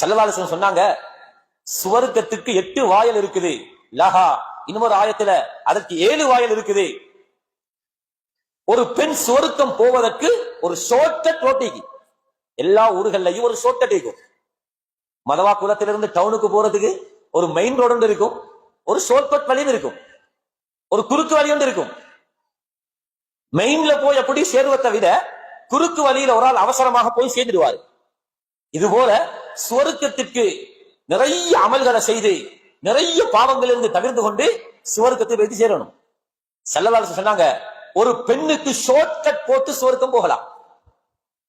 செல்லவாலசன் சொன்னாங்க சுவர்க்கத்துக்கு எட்டு வாயல் இருக்குது. லஹா இன்னொரு ஆயத்துல அதற்கு ஏழு வாயல் இருக்குது. ஒரு பெண் சுவர்க்கம் போவதற்கு ஒரு ஷோர்ட்கட் ரோட்டிக்கு எல்லா ஊர்கள்லயும் ஒரு ஷோர்ட்கட் இருக்கும். மதவா குலத்திலிருந்து டவுனுக்கு போறதுக்கு ஒரு மெயின் ரோடு ஒன்று இருக்கும். ஒரு ஷோர்ட்கட் வழியும் இருக்கும். ஒரு குறுக்கு வழி ஒன்று இருக்கும். மெயின்ல போய் அப்படி சேருவதை விட குறுக்கு வழியில ஒரு ஆள் அவசரமாக போய் சேர்ந்துடுவாரு. இது போல சுவர்க்கத்திற்கு நிறைய அமல்களை செய்து நிறைய பாவங்களிலிருந்து தவிர்த்து கொண்டு சுவர்க்கத்தை வைத்து சேரணும். செல்லவாளர் சொன்னாங்க ஒரு பெண்ணுக்கு ஷார்ட் கட் போட்டு சுவர்க்கம் போகலாம்.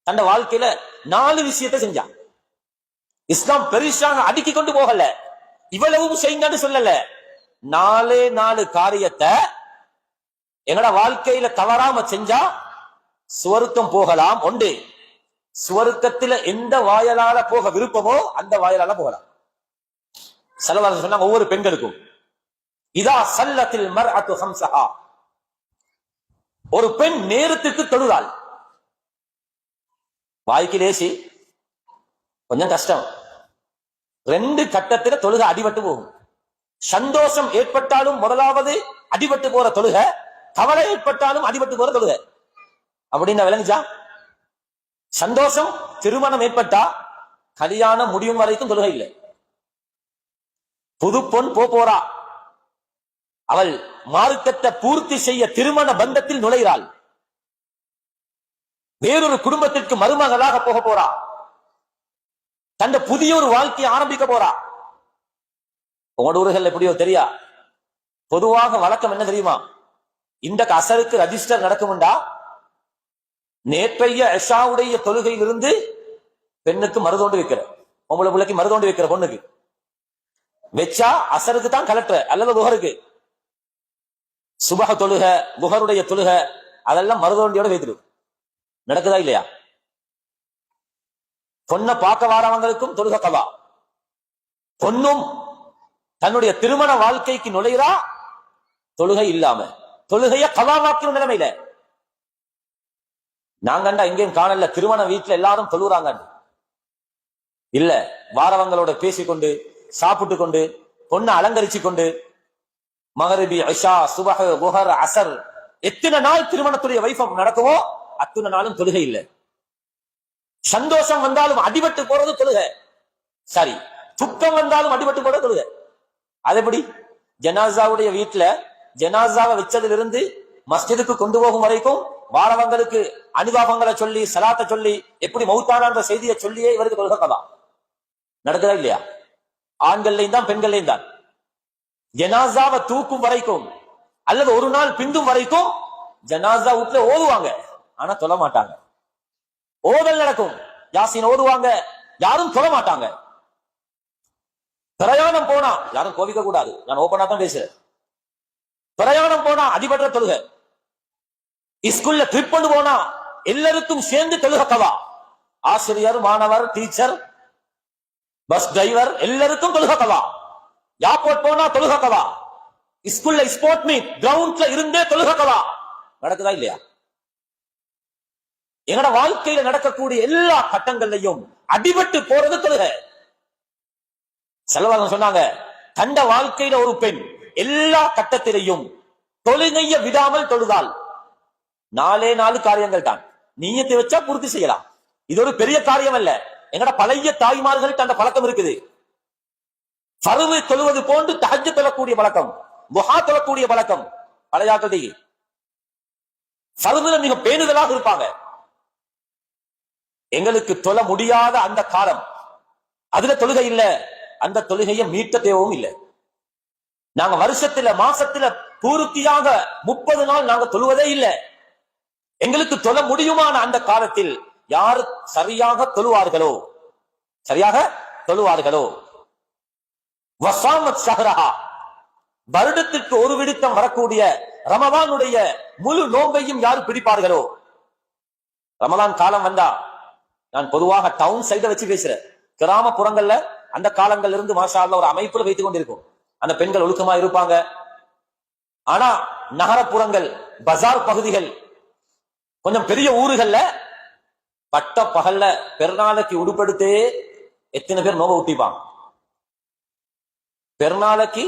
தன் வாழ்க்கையில நாலு விஷயத்தை செஞ்சான். இஸ்லாம் பெருசாக அடுக்கி கொண்டு போகல. இவ்வளவும் செய்யுங்கன்னு சொல்லல. நாலே நாலு காரியத்தை எங்கட வாழ்க்கையில தவறாம செஞ்சா சுவருக்கம் போகலாம் ஒன்று சுவருக்கத்துல எந்த வாயலால போக விருப்பமோ அந்த வாயலால போகலாம். செலவாளர் சொன்னாங்க ஒவ்வொரு பெண்களுக்கும். இதா சல்லத்தில் மர் அத்து ஹம்சஹா ஒரு பெண் நேரத்துக்கு தொழுதாள். வாய்க்கு லேசி கொஞ்சம் கஷ்டம். ரெண்டு கட்டத்துல தொழுக அடிபட்டு போகும். சந்தோஷம் ஏற்பட்டாலும் முதலாவது அடிபட்டு போற தொழுக கவலை ஏற்பட்டாலும் அடிபட்டு போற தொழுக. அப்படின்னு விளங்குச்சா? சந்தோஷம் திருமணம் ஏற்பட்டா கல்யாணம் முடியும் வரைக்கும் தொழுகை இல்லை. புது பொன் போறா. அவள் மார்க்கத்தை பூர்த்தி செய்ய திருமண பந்தத்தில் நுழைகிறாள். வேறொரு குடும்பத்திற்கு மருமகளாக போக போறா. தந்த புதிய ஒரு வாழ்க்கையை ஆரம்பிக்க போறா. உங்களோட ஊர்கள் எப்படியோ தெரியா? பொதுவாக வழக்கம் என்ன தெரியுமா? இந்த அசருக்கு ரெஜிஸ்டர் நடக்கும்டா. நேற்றைய எஷாவுடைய தொழுகையிலிருந்து பெண்ணுக்கு மருதோண்டு வைக்கிற பொம்பளை பிள்ளைக்கு மருதோண்டு வைக்கிற பொண்ணுக்கு. வச்சா அசருக்கு தான் கலெக்டர் அல்லது குஹருக்கு சுபக தொழுக குஹருடைய தொழுக அதெல்லாம் மருதோண்டியோட வைத்துடும் நடக்குதா இல்லையா? பொண்ணை பார்க்க வாரவங்களுக்கும் தொழுக கவா பொண்ணும் தன்னுடைய திருமண வாழ்க்கைக்கு நுழைகிறா தொழுகை இல்லாம. தொழுகைய கவாமாக்கிற நிலைமையில. நாங்கண்டா எங்கேயும் காணல. திருமண வீட்டுல எல்லாரும் தொழுறாங்க இல்ல வாரவங்களோட பேசிக்கொண்டு சாப்பிட்டு கொண்டு பொண்ணை அலங்கரிச்சு கொண்டு மகரிபி ஐஷா சுபஹ குஹர் அசர் எத்தனை நாள் திருமணத்துடைய வைஃபம் நடக்குமோ அத்தனை நாளும் தொழுகை இல்லை. சந்தோஷம் வந்தாலும் அடிபட்டு போறது தொழுகை. சரி துக்கம் வந்தாலும் அடிபட்டு போறது தொழுக. அது எப்படி? ஜனாசாவுடைய வீட்டுல ஜனாசாவை வச்சதிலிருந்து மஸ்ஜிதுக்கு கொண்டு போகும் வரைக்கும் வாரவங்களுக்கு அனுதாபங்களை சொல்லி சலாத்தை சொல்லி எப்படி மௌத்தான செய்தியை சொல்லியே இவருக்கு தொழுக கதா. நடக்குதா இல்லையா? ஆண்கள்லையும் தான் பெண்கள்லையும் தான். ஜனாசாவை தூக்கும் வரைக்கும் அல்லது ஒரு நாள் பிந்தும் வரைக்கும் ஜனாசா வீட்டுல ஓதுவாங்க. ஆனா தொழ மாட்டாங்க. ஓதல் நடக்கும். யாசின் ஓதுவாங்க. யாரும் தொழ மாட்டாங்க. பிரயாணம் போனா யாரும் கோவிக்க கூடாது நான் ஓபனா தான் பேசுறேன். பிரயாணம் போனா அடிபடுற தொழுகை. ஸ்கூல்ல ட்ரிப் பண்ணு போனா எல்லாருக்கும் சேர்ந்து தொழுகக்கவா ஆசிரியர் மாணவர் டீச்சர் பஸ் டிரைவர் எல்லாருக்கும் தொழுகக்கவா ஏர்போர்ட் போனா தொழுகக்கவா ஸ்கூல்ல ஸ்போர்ட் மீட் கிரவுண்ட்ல இருந்தே தொழுகக்கவா நடக்குதா இல்லையா? எங்கட வாழ்க்கையில நடக்கக்கூடிய எல்லா கட்டங்கள்லையும் அடிபட்டு போறது தொழுக செலவாக சொன்னாங்க கண்ட வாழ்க்கையில ஒரு பெண் எல்லா கட்டத்திலையும் தொழுகைய விடாமல் தொழுதால் நாலே நாலு காரியங்கள் தான் நீயத்தை வச்சா பூர்த்தி செய்யலாம். இது ஒரு பெரிய காரியம் அல்ல. எங்கட பழைய தாய்மார்களுக்கு அந்த பழக்கம் இருக்குது. பருவு தொழுவது போன்று தகஜ தொழக்கூடிய பழக்கம் முகா தொழக்கூடிய பழக்கம். பழையாக்கள் பருவுல மிக பேணுதலாக இருப்பாங்க. எங்களுக்கு தொழ முடியாத அந்த காலம். அதுல தொழுகை இல்ல. அந்த தொழுகையை மீட்ட தேவையும் இல்லை. நாங்க வருஷத்துல மாசத்துல பூர்த்தியாக முப்பது நாள் நாங்க தொழுவதே இல்லை. எங்களுக்கு தொழ முடியுமான அந்த காலத்தில் யார் சரியாக தொழுவார்களோ சரியாக தொழுவார்களோ? வசாமத் சஹரஹா. வருடத்திற்கு ஒரு விடுத்தம் வரக்கூடிய ரமதானுடைய முழு நோம்பையும் யார் பிடிப்பார்களோ? ரமலான் காலம் வந்தா நான் பொதுவாக டவுன் சைட வச்சு பேசுறேன். கிராமப்புறங்கள்ல அந்த காலங்கள்ல இருந்து மாஷால ஒரு அமைப்புல வைத்துக் கொண்டிருக்கும். அந்த பெண்கள் ஒழுக்கமா இருப்பாங்க. ஆனா நகரப்புறங்கள் பஜார் பகுதிகள் கொஞ்சம் பெரிய ஊருகள்ல பட்ட பகல்ல பெருநாளைக்கு உடுப்படுத்தே எத்தனை பேர் நோக ஊட்டிப்பாங்க? பெருநாளைக்கு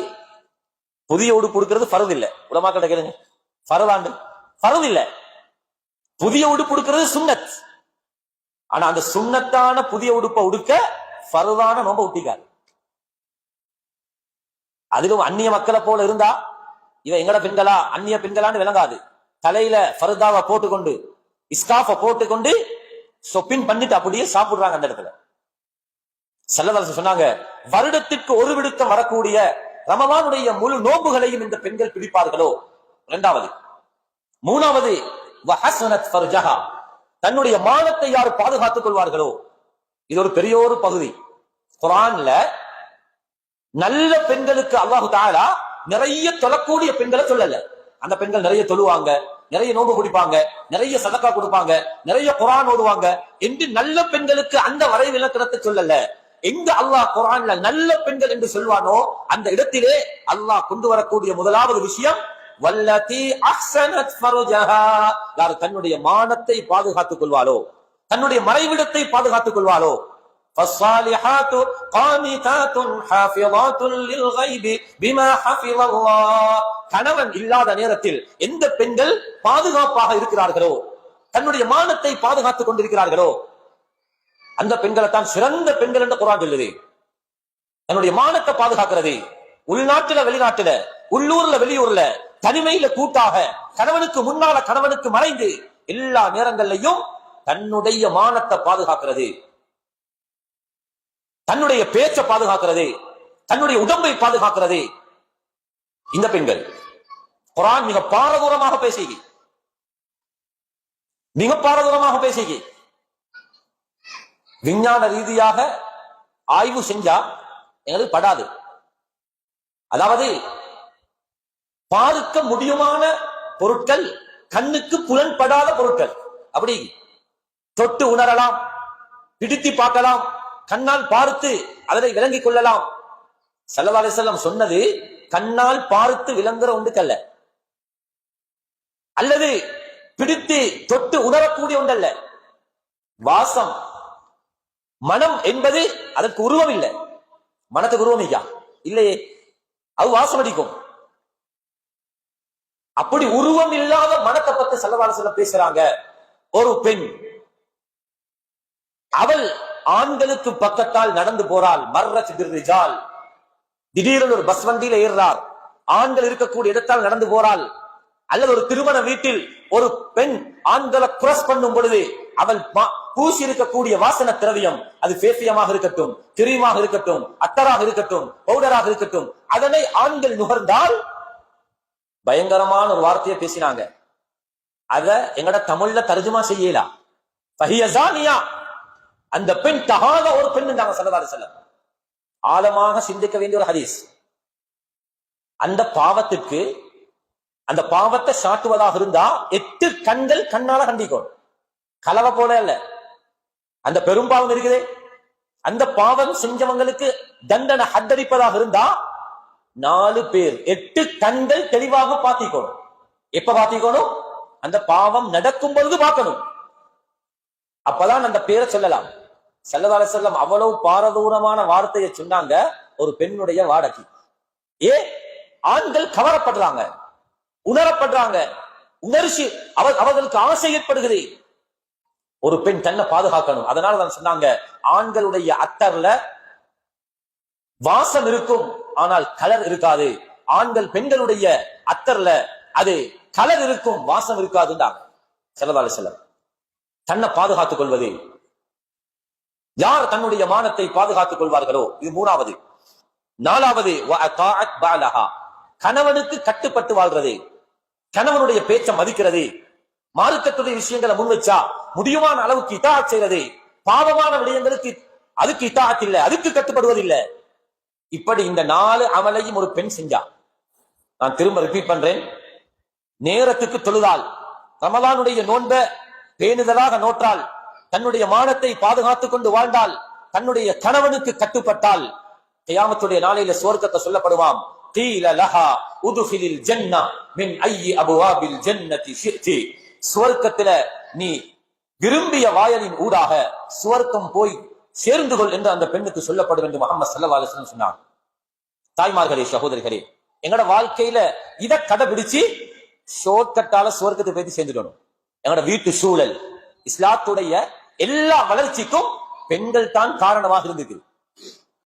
புதிய உடுப்பு உடுக்கிறது ஃபரது இல்ல. உலமாக்கிட்ட கேளுங்க. ஃபரதாண்டு ஃபரது இல்ல. புதிய உடுப்பு உடுக்கிறது சுண்ணத் ஆனா அந்த சுண்ணத்தான புதிய உடுப்பை உடுக்க ஃபரதான நோம்ப ஊட்டிக்காரு. அதிலும் அந்நிய மக்களை போல இருந்தா இவ எங்கட பெண்களா? அந்நிய பெண்களான்னு விளங்காது. தலையில ஃபர்தாவை போட்டுக்கொண்டு இஸ்காஃப போட்டுக்கொண்டு சொப்பின் பண்ணிட்டு அப்படியே சாப்பிடுறாங்க அந்த இடத்துல. செல்லவரசு சொன்னாங்க வருடத்திற்கு ஒரு விடுத்தம் வரக்கூடிய ரமவானுடைய முழு நோம்புகளையும் இந்த பெண்கள் பிடிப்பார்களோ? இரண்டாவது. மூணாவது தன்னுடைய மானத்தை யார் பாதுகாத்துக் கொள்வார்களோ? இது ஒரு பெரிய ஒரு பகுதி. குரான்ல நல்ல பெண்களுக்கு அல்லாஹு தாலா நிறைய தொழக்கூடிய பெண்களை சொல்லல. அந்த பெண்கள் நிறைய தொழுவாங்க நிறைய நோன்பு குடிப்பாங்க நிறைய சதக்கா கொடுப்பாங்க நிறைய குரான் ஓடுவாங்க என்று நல்ல பெண்களுக்கு அந்த வரை விளக்கணத்தை சொல்லல. எங்க அல்லாஹ் குரான்ல நல்ல பெண்கள் என்று சொல்வானோ அந்த இடத்திலே அல்லாஹ் கொண்டு வரக்கூடிய முதலாவது விஷயம் வல்லதி அஹ்சனத் ஃபருஜஹா. யார் தன்னுடைய மானத்தை பாதுகாத்துக் கொள்வாளோ? தன்னுடைய மறைவிடத்தை பாதுகாத்துக் கொள்வாளோ? فالصالحات قانتات حافظات للغيب بما حفظ الله கணவன் இல்லாத நேரத்தில் எந்த பெண்கள் பாதுகாப்பாக இருக்கிறார்களோ தன்னுடைய மானத்தை பாதுகாத்துக் கொண்டிருக்கிறார்களோ அந்த பெண்களை தான் சிறந்த பெண்கள் என்று குரான் சொல்லுது தன்னுடைய மானத்தை பாதுகாக்கிறது உள்நாட்டுல வெளிநாட்டுல உள்ளூர்ல வெளியூர்ல தனிமையில கூட்டாக கணவனுக்கு முன்னால கணவனுக்கு மறைந்து எல்லா நேரங்கள்லையும் தன்னுடைய மானத்தை பாதுகாக்கிறது தன்னுடைய பேச்சை பாதுகாக்கிறது தன்னுடைய உடம்பை பாதுகாக்கிறது. இந்த பெண்கள் குரான் மிக பாரதூரமாக பேசுகி. மிக பாரதூரமாக பேசுகி. விஞ்ஞான ரீதியாக ஆய்வு செஞ்சா எங்களுக்கு படாது. அதாவது பார்க்க முடியுமான பொருட்கள் கண்ணுக்கு புலன்படாத பொருட்கள். அப்படி தொட்டு உணரலாம் பிடித்து பார்க்கலாம் கண்ணால் பார்த்து அதனை விளங்கிக் கொள்ளலாம். சல்லல்லாஹு செல்லம் சொன்னது கண்ணால் பார்த்து விளங்குற ஒன்றுக்கல்ல. அல்லது பிடித்து தொட்டு உணரக்கூடிய ஒன்றல்ல. வாசம் மனம் என்பது அதற்கு உருவம் இல்லை. மனத்துக்கு உருவம் ஐயா இல்லையே. அது வாசம் அடிக்கும். அப்படி உருவம் இல்லாத மனத்தை பத்தி சல்லவால சொல்ல பேசுறாங்க. ஒரு பெண். அவள் ஆண்களுக்கு பக்கத்தால் நடந்து போறால் மர்ர சிதிர்ஜால் திடீரென ஒரு பஸ் வண்டியில ஏறுறார். ஆண்கள் இருக்கக்கூடிய இடத்தால் நடந்து போறாள் அல்லது ஒரு திருமண வீட்டில் ஒரு பெண் ஆண்களை குரஸ் பண்ணும் பொழுது அவள் பூசி இருக்கக்கூடிய வாசன திரவியம் அது பேசியமாக இருக்கட்டும் கிரீமாக இருக்கட்டும் அத்தராக இருக்கட்டும் பவுடராக இருக்கட்டும் அதனை ஆண்கள் நுகர்ந்தால் பயங்கரமான ஒரு வார்த்தையை பேசினாங்க. அத எங்கட தமிழ்ல தர்ஜுமா செய்யலாம் ஃபஹியஸானியா அந்த பெண் தகாத ஒரு பெண் நாங்க சொல்லதாரு செல்லம் ஆழமாக சிந்திக்க வேண்டிய ஒரு ஹதீஸ். அந்த பாவத்துக்கு அந்த பாவத்தை சாட்டுவதாக இருந்தா எட்டு கண்கள் கண்ணால கண்டிக்கும். கலவை போல இல்ல அந்த பெரும்பாவம் இருக்குது. அந்த பாவம் செஞ்சவங்களுக்கு தண்டனை ஹத்தரிப்பதாக இருந்தா நாலு பேர் எட்டு கண்கள் தெளிவாக பாத்திக்கணும் எப்ப பாத்திக்கணும் அந்த பாவம் நடக்கும் பொழுது பார்க்கணும். அப்பதான் அந்த பேரை சொல்லலாம். செல்லதால செல்லம் அவ்வளவு பாரதூரமான வார்த்தையை சொன்னாங்க ஒரு பெண்ணுடைய வாடகை. ஏ ஆண்கள் கவரப்படுறாங்க உணரப்படுறாங்க உணர்ச்சி அவ அவர்களுக்கு ஆசை ஏற்படுகிறது. ஒரு பெண் தன்னை பாதுகாக்கணும். அதனால தான் சொன்னாங்க ஆண்களுடைய அத்தர்ல வாசம் இருக்கும் ஆனால் கலர் இருக்காது. ஆண்கள் பெண்களுடைய அத்தர்ல அது கலர் இருக்கும் வாசம் இருக்காதுன்றாங்க. செல்லதால செல்லம் தன்னை பாதுகாத்துக் கொள்வது யார் தன்னுடைய மானத்தை பாதுகாத்துக் கொள்வார்களோ? இது மூணாவது. நாலாவது கணவனுக்கு கட்டுப்பட்டு வாழ்றது. கணவனுடைய பேச்சை மதிக்கிறது. மார்க்கத்துடைய விஷயங்களை முன் வச்சா முடியுமான அளவுக்கு இதா செய்யறது பாவமான விடயங்களுக்கு அதுக்கு இத்தாத் இல்லை அதுக்கு கட்டுப்படுவதில்லை. இப்படி இந்த நாலு அமலையும் ஒரு பெண் செஞ்சா. நான் திரும்ப ரிப்பீட் பண்றேன். நேரத்துக்கு தொழுதால் ரமலானுடைய நோன்ப பேணுதலாக நோற்றால் தன்னுடைய மானத்தை பாதுகாத்துக் கொண்டு வாழ்ந்தால் தன்னுடைய கணவனுக்கு கட்டுப்பட்டால் கையாமத்துடைய நாளையில சுவர்க்கத்தை சொல்லப்படுவாம். கீல லஹா உதுஃபிலில் மின் ஐயி அபுவாபில் சுவர்க்கத்துல நீ விரும்பிய வாயலின் ஊடாக சுவர்க்கம் போய் சேர்ந்து கொள் என்று அந்த பெண்ணுக்கு சொல்லப்படும் என்று முகமது சல்லா சொன்னார் தாய்மார்களே சகோதரிகளே எங்களோட வாழ்க்கையில இத கடைபிடிச்சு ஷோர்ட் கட்டால சுவர்க்கத்தை போய் சேர்ந்துடணும். எங்களோட வீட்டு சூழல் இஸ்லாத்துடைய எல்லா வளர்ச்சிக்கும் பெண்கள் தான் காரணமாக இருந்திருக்கு